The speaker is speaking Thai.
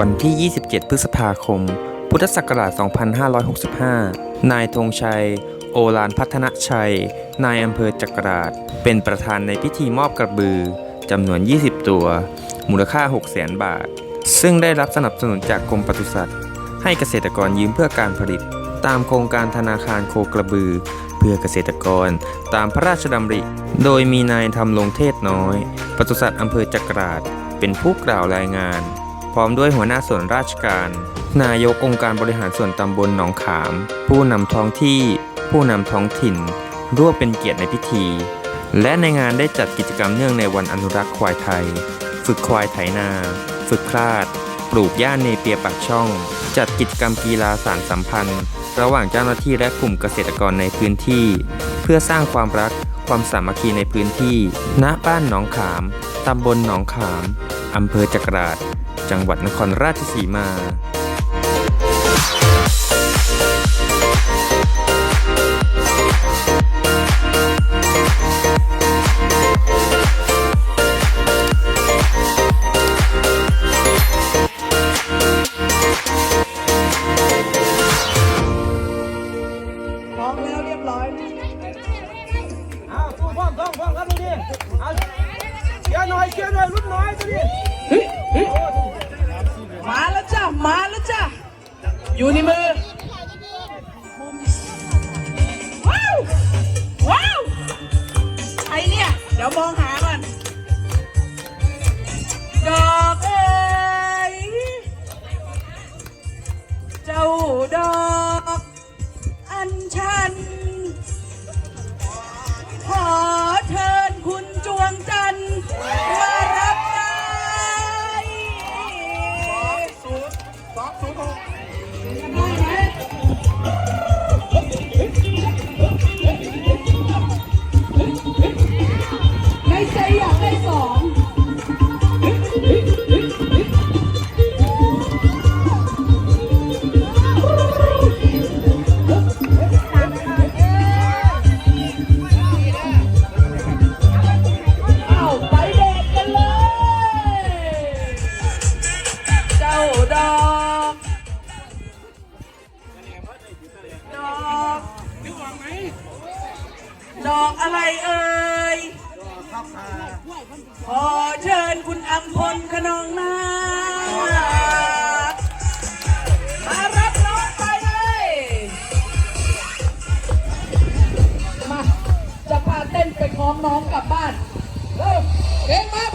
วันที่ 27 พฤษภาคม พุทธศักราช 2565 นายธงชัย โอฬารพัฒนชัย นายอำเภอจักราช เป็นประธานในพิธีมอบกระบือจำนวน 20 ตัว มูลค่า 600,000 บาท ซึ่งได้รับสนับสนุนจากกรมปศุสัตว์ ให้เกษตรกรยืมเพื่อการผลิต ตามโครงการธนาคารโคกระบือ เพื่อเกษตรกร ตามพระราชดำริ โดยมีนายทำลงเทศน้อย ปศุสัตว์อำเภอจักราช เป็นผู้กล่าวรายงาน พร้อมด้วยหัวหน้าส่วนราชการ นายกองค์การบริหารส่วนตำบลหนองขาม ผู้นำท้องที่ ผู้นำท้องถิ่น ร่วมเป็นเกียรติในพิธี และในงานได้จัดกิจกรรมเนื่องในวันอนุรักษ์ควายไทย ฝึกควายไถนา ฝึกคลาด ปลูกหญ้าเนเปียปากช่อง จัดกิจกรรมกีฬาสารสัมพันธ์ ระหว่างเจ้าหน้าที่และกลุ่มเกษตรกรในพื้นที่ เพื่อสร้างความรักความสามัคคีในพื้นที่ ณ บ้านหนองขาม ตำบลหนองขาม อำเภอจักราช จังหวัดนครราชสีมา พร้อมแล้วเรียบร้อย เอาสู้พร้อมท้องพร้อมครับดูดิเอาเชี ยร์หน่อยเชียร์หน่อยรุ่นน้อยดูดิมาแล้วจ้ามาแล้วจ้าอยู่ในมือ ดอกอะไรเอ่ยขอเชิญคุณอัมพลขนองนามารับน้องไปเลยมาจะพาเต้นไปคล้องน้องกลับบ้านเริ่มเก่งมาก